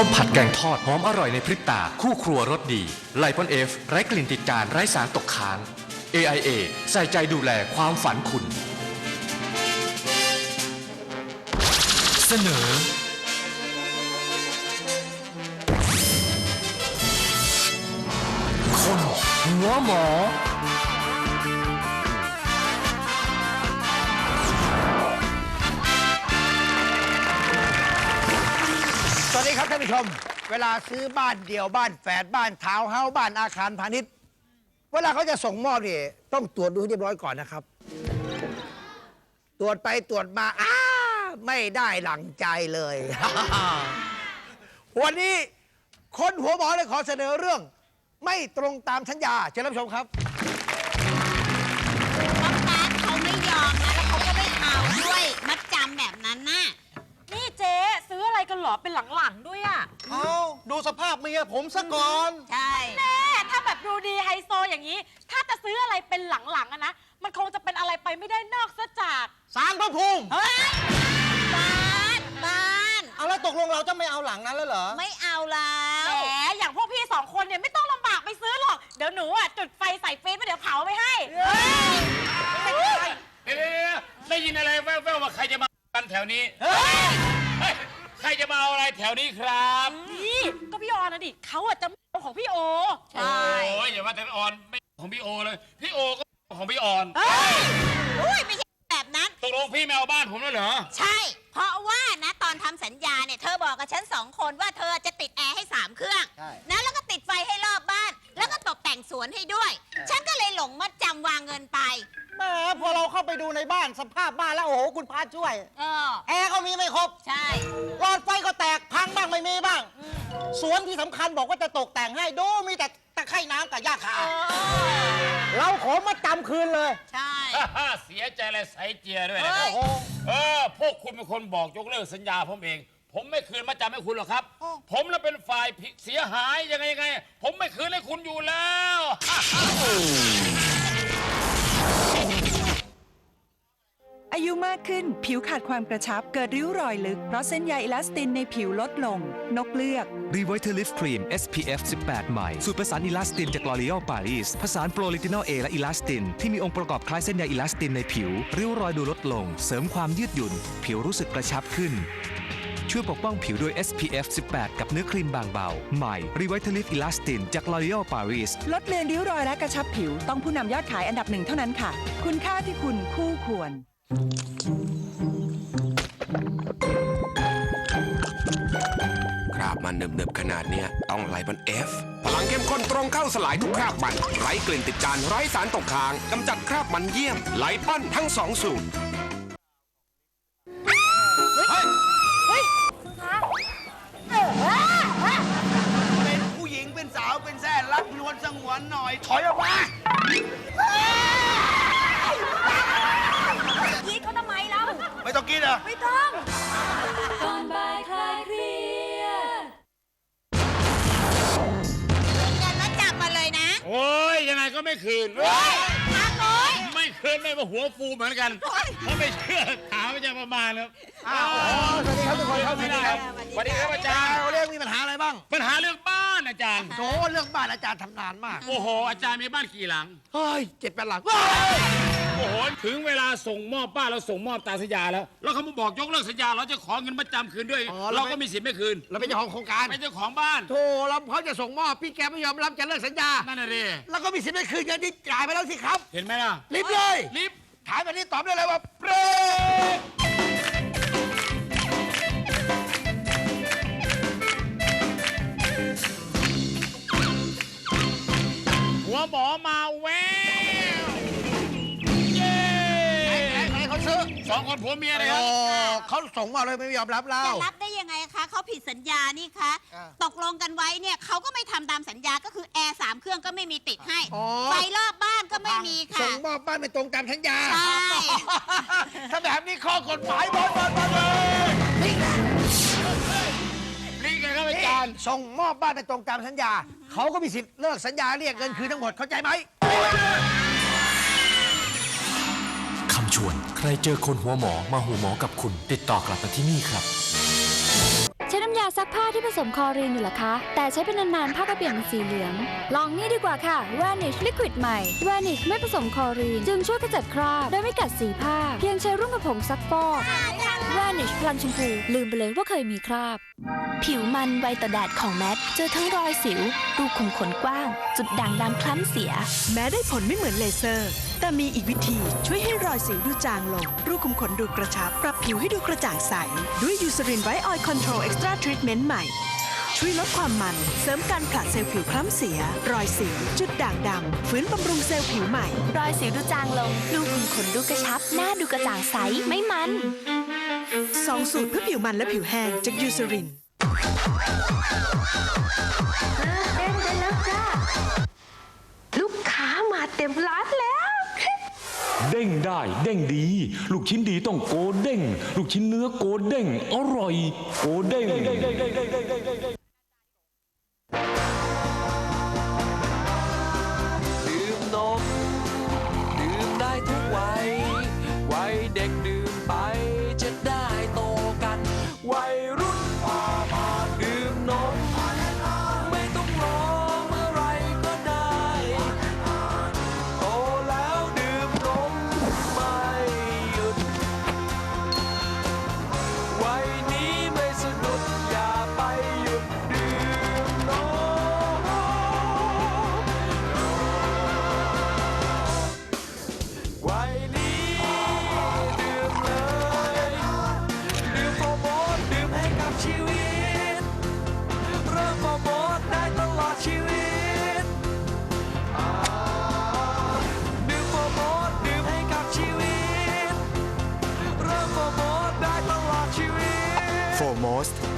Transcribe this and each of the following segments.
ต้มผัดแกงทอดหอมอร่อยในพริบตา คู่ครัวรสดีไลปอนเอฟไร้กลิ่นติดจานไร้สารตกค้าง AIA ใส่ใจดูแลความฝันคุณ เสนอ คนหัวหมอ สวัสดีครับท่านผู้ชม เวลาซื้อบ้านเดี่ยวบ้านแฝดบ้านทาวน์เฮาส์บ้านอาคารพาณิชย์ เวลาเขาจะส่งมอบนี่ต้องตรวจดูให้เรียบร้อยก่อนนะครับ ตรวจไปตรวจมาอ้าไม่ได้หลังใจเลย วันนี้คนหัวหมอเลยขอเสนอเรื่อง ไม่ตรงตามสัญญาเชิญรับชมครับ กันเหรอ เป็นหลังๆด้วยอะเอาดูสภาพเมียผมซะก่อน ใช่ แม่ถ้าแบบดูดีไฮโซอย่างนี้ ถ้าจะซื้ออะไรเป็นหลังๆอะนะ มันคงจะเป็นอะไรไปไม่ได้นอกซะจาก สารพระภูมิเฮ้ยบ้านบ้านเอาแล้วตกลงเราจะไม่เอาหลังนั้นแล้วเหรอ ไม่เอาแล้วแหมอย่างพวกพี่สองคนเนี่ยไม่ต้องลำบากไปซื้อหรอก เดี๋ยวหนูอะจุดไฟใส่ฟีดไปเดี๋ยวเผาไปให้เดี๋ยวๆๆได้ยินอะไรแว่วๆว่าใครจะมากันแถวนี้ เฮ้ยใค รจะมาเอาอะไรแถวนี้ครับนี่ก็พี่ออนนะดิเขาอะจะเอาของพี่โอใช่โอ้ยอย่าว่าแต่ออนไม่ของพี่โอเลย พี่โอก็ของพี่ออนเฮ้ยอุ้ยไม่ใช่แบบนั้น ตกลงพี่ไม่เอาบ้านผมแล้วเหรอ ใช่ เพราะว่านะตอนทำสัญญาเนี่ยเธอบอกกับฉันสองคนว่าเธอจะติดแอ คุณพระช่วย เออ แอร์ก็มีไม่ครบ ใช่ หลอดไฟก็แตกพังบ้างไม่มีบ้าง สวนที่สำคัญบอกว่าจะตกแต่งให้ดูมีแต่ตะไคร่น้ำกับหญ้าคาเราขอมาจำคืนเลยใช่ เสียใจและใสเจียด้วยเฮ้นะยโอ้โหเออพวกคุณเป็นคนบอกยกเลิกสัญญาผมเอง ผมไม่คืนมาจำให้คุณหรอกครับผมน่ะเป็นฝ่ายผิดเสียหายยังไงยังไง ผมไม่คืนให้คุณอยู่แล้ว อายุมากขึ้นผิวขาดความกระชับเกิดริ้วรอยลึก เพราะเส้นใยอิลาสตินในผิวลดลง นกเลือก r e v i t a l i f t Cream SPF 18 ใหม่ สูตรผสานอิลาสตินจาก L'Oreal Paris ผสานโปรลิตินอล A และอิลาสติน ที่มีองค์ประกอบคล้ายเส้นใยอิลาสตินในผิว ริ้วรอยดูลดลง เสริมความยืดหยุ่น ผิวรู้สึกกระชับขึ้น ช่วยปกป้องผิวด้วย SPF 18 กับเนื้อครีมบางเบา ใหม่ r e v i t a l i f t Elastin จาก L'Oreal Paris ลดเลือนริ้วรอยและกระชับผิวต้องผู้นำยอดขายอันดับหนึ่งเท่านั้นค่ะ คุณค่าที่คุณคู่ควร มันเนิบๆขนาดเนี้ยต้องไลบันเอฟพลังเข้มข้นตรงเข้าสลายทุกคราบมัน ไร้กลิ่นติดจานไร้สารตกค้างกำจัดคราบมันเยี่ยมไลปั้นทั้งสองสูตรเป็นผู้หญิงเป็นสาวเป็นแซ่รักนวลสงวนหน่อย ถอยออกมายีดเขาทำไมเล่าไม่ต้องกินเหรอไม่ต้องเโอ้ยยังไงก็ไม่คืนทำเลยไม่คืนไม่มาหัวฟูเหมือนกันถ้าไม่เชื่อถามอาจารย์ประมาณครับ อ้าวสวัสดีครับทุกคนครับไม่ได้ครับสวัสดีครับอาจารย์เรื่องมีปัญหาอะไรบ้างปัญหาเรื่องบ้านอาจารย์ โถเรื่องบ้านอาจารย์ทำนานมาก โอ้โห อาจารย์มีบ้านกี่หลัง เฮ้ยเจ็ดแปดหลัง โอ้โหถึงเวลาส่งมอบบ้านเราส่งมอบตามสัญญาแล้ว แล้วเขามาบอกยกเลิกสัญญา เราจะขอเงินมาจำคืนด้วยเราก็มีสิทธิ์ไม่คืนเราเป็นเจ้าของโครงการเป็นเจ้าของบ้านโถเราเขาจะส่งมอบพี่แกไม่ยอมรับจะเลิกสัญญา นั่นน่ะดิแล้วก็มีสิทธิ์ไม่คืนเงินที่จ่ายไปแล้วสิครับเห็นไหมล่ะรีบเลยรีบถามแบบนี้ตอบได้เลยว่าเปรกหัวหมอมาแวว อสองคนผัวเมียเลยคโอ้รับเขาส่งมาเลยไม่ยอมรับเรา จะรับได้ยังไงคะเขาผิดสัญญานี่คะ อ่า ตกลงกันไว้เนี่ยเขาก็ไม่ทำตามสัญญาก็คือแอร์สามเครื่องก็ไม่มีติดให้อ๋อ ไฟรอบบ้านก็ไม่มีค่ะส่งมอบบ้านไม่ตรงตามสัญญา ใช่ ถ้าแบบนี้ข้อกฎหมายบอลบอลบอลเลยรีบไงครับอาจารย์ ส่งมอบบ้านไม่ตรงตามสัญญา เขาก็มีสิทธิ์เลิกสัญญาเรียกเงินคืนทั้งหมดเข้าใจไหมคำ ชวน ใครเจอคนหัวหมอมาหัวหมอกับคุณ ติดต่อกลับมาที่นี่ครับ ใช้น้ำยาซักผ้าที่ผสมคลอรีนอยู่เหรอคะ แต่ใช้เป็นนานๆผ้าก็เปลี่ยนเป็นสีเหลือง ลองนี่ดีกว่าค่ะ Vanish Liquid ใหม่ Vanish ไม่ผสมคลอรีน จึงช่วยขจัดคราบโดยไม่กัดสีผ้า เพียงใช้ร่วมกับผงซักฟอก Vanish พลังชมพู ลืมไปเลยว่าเคยมีคราบ ผิวมันไวต่อแดดของแมทเจอทั้งรอยสิว รูขุมขนกว้าง จุดด่างดำคล้ำเสีย แม้ได้ผลไม่เหมือนเลเซอร์ แต่มีอีกวิธีช่วยให้รอยสิวดูจางลง รูขุมขนดูกระชับ ปรับผิวให้ดูกระจ่างใส ด้วยยูซ r รินไ i ออยล์คอนโทรลเอ็กซ์ตร้าทรีทเมนต์ใหม่ ช่วยลดความมัน เสริมการผลัดเซลล์ผิวคล้ำเสีย รอยสิว จุดด่างดำฟื้นบำรุงเซลล์ผิวใหม่ รอยสิวดูจางลง รูขุมขนดูกระชับ หน้าดูกระจ่างใส ไม่มัน สองสูตรเพื่อผิวมันและผิวแห้งจากยูซ r รินลูกค้ามาเต็มร้านแล้ว เด้งได้เด้งดี ลูกชิ้นดีต้องโกเด้ง ลูกชิ้นเนื้อโกเด้ง อร่อย โกเด้ง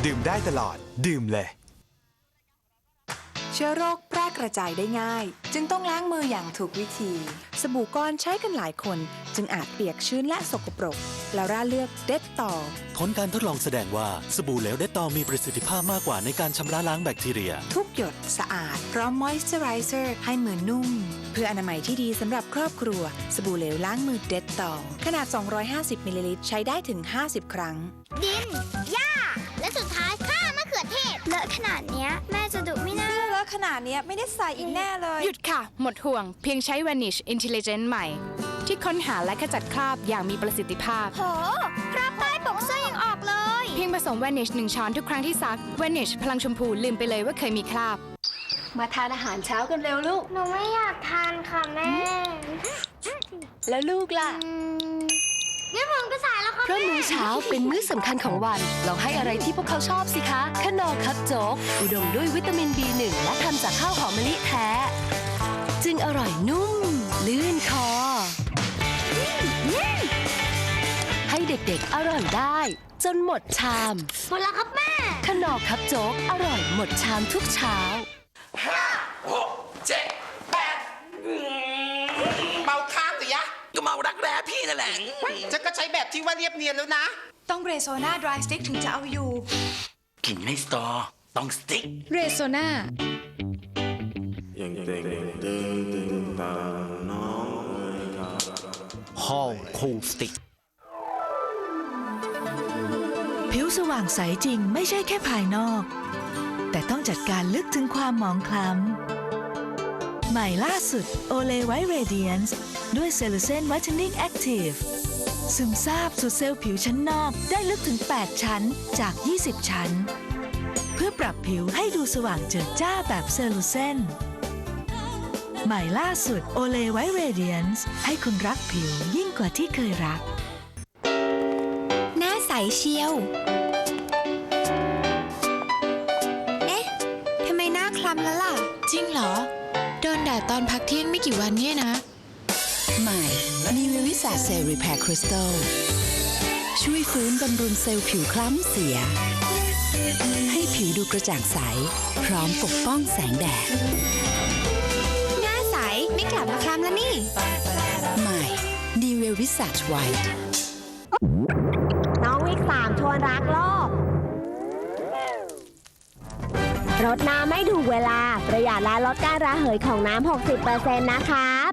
ดื่มได้ตลอด ดื่มเลย เชื้อโรคแพร่กระจายได้ง่าย จึงต้องล้างมืออย่างถูกวิธี สบู่ก้อนใช้กันหลายคน จึงอาจเปียกชื้นและสกปรกแล้วร่าเลือกเด็ดต่อ ผลการทดลองแสดงว่าสบู่เหลวเดตตอมีประสิทธิภาพมากกว่าในการชำระล้างแบคทีเรีย ทุกหยดสะอาด พร้อมมอยส์เจอไรเซอร์ให้มือนุ่ม เพื่ออนามัยที่ดีสำหรับครอบครัว สบู่เหลวล้างมือเด็ดต่อ ขนาด 250 มิลลิลิตรใช้ได้ถึง 50 ครั้ง ดิน นาดเนี้ยแม่จะดุไม่น่าเลอะขนาดนี้ไม่ได้ใส่อีกแน่เลย หยุดค่ะ หมดห่วง เพียงใช้ Vanish Intelligent ใหม่ ที่ค้นหาและขจัดคราบอย่างมีประสิทธิภาพ โห คราบใต้ปกเสื้อยังออกเลย เพียงผสม Vanish 1ช้อนทุกครั้งที่ซัก Vanish พลังชมพูลืมไปเลยว่าเคยมีคราบ มาทานอาหารเช้ากันเร็วลูก หนูไม่อยากทานค่ะแม่ แล้วลูกล่ะ นี่ผมก็สายแล้วค่ะเพราะมื้อเช้าเป็นมื้อสำคัญของวัน ลองให้อะไรที่พวกเขาชอบสิคะขนอคับโจ๊ก อุดมด้วยวิตามิน B1 และทำจากข้าวหอมมะลิแท้ จึงอร่อยนุ่ม ลื่นคอ ให้เด็กๆอร่อยได้ จนหมดชาม หมดแล้วครับแม่ ขนอคับโจ๊กอร่อยหมดชามทุกเช้าเมาค้างสิยะ ก็เมารักแร้ พี่นั่นแหละจะก็ใช้แบบที่ว่าเรียบเนียนแล้วนะ ต้องเรโซนาดรายสติ๊กถึงจะเอาอยู่ กินไม่สตอ ต้องสติ๊ก เรโซนาฮอลคูสติกผิวสว่างใสจริงไม่ใช่แค่ภายนอก แต่ต้องจัดการลึกถึงความหมองคล้ำ ใหม่ล่าสุด Olay White Radiance ด้ วยเซลลูเซน Whitening Active ซึมซาบสู่เซลล์ผิวชั้นนอกได้ลึกถึง 8 ชั้นจาก 20 ชั้น เพื่อปรับผิวให้ดูสว่างเจิดจ้าแบบเซลลูเซนใหม่ล่าสุด Olay White Radiance ให้คุณรักผิวยิ่งกว่าที่เคยรัก หน้าใสเชียว เอ๊ะทำไมหน้าคล้ำแล้วล่ะ จริงเหรอ โดนแดดตอนพักเที่ยงไม่กี่วันเนี่ยนะ ใหม่ New Visa Cell Repair Crystal ช่วยฟื้นบำรุงเซลล์ผิวคล้ำเสีย ให้ผิวดูกระจ่างใส พร้อมปกป้องแสงแดดหน้าใสไม่กลับมาคล้ำแล้วนี่ ใหม่ New Visage White น้องวิกสามชวนรักโลกรดน้ำไม่ถูกเวลา ประหยัดและลดการระเหยของน้ำ 60%นะครับ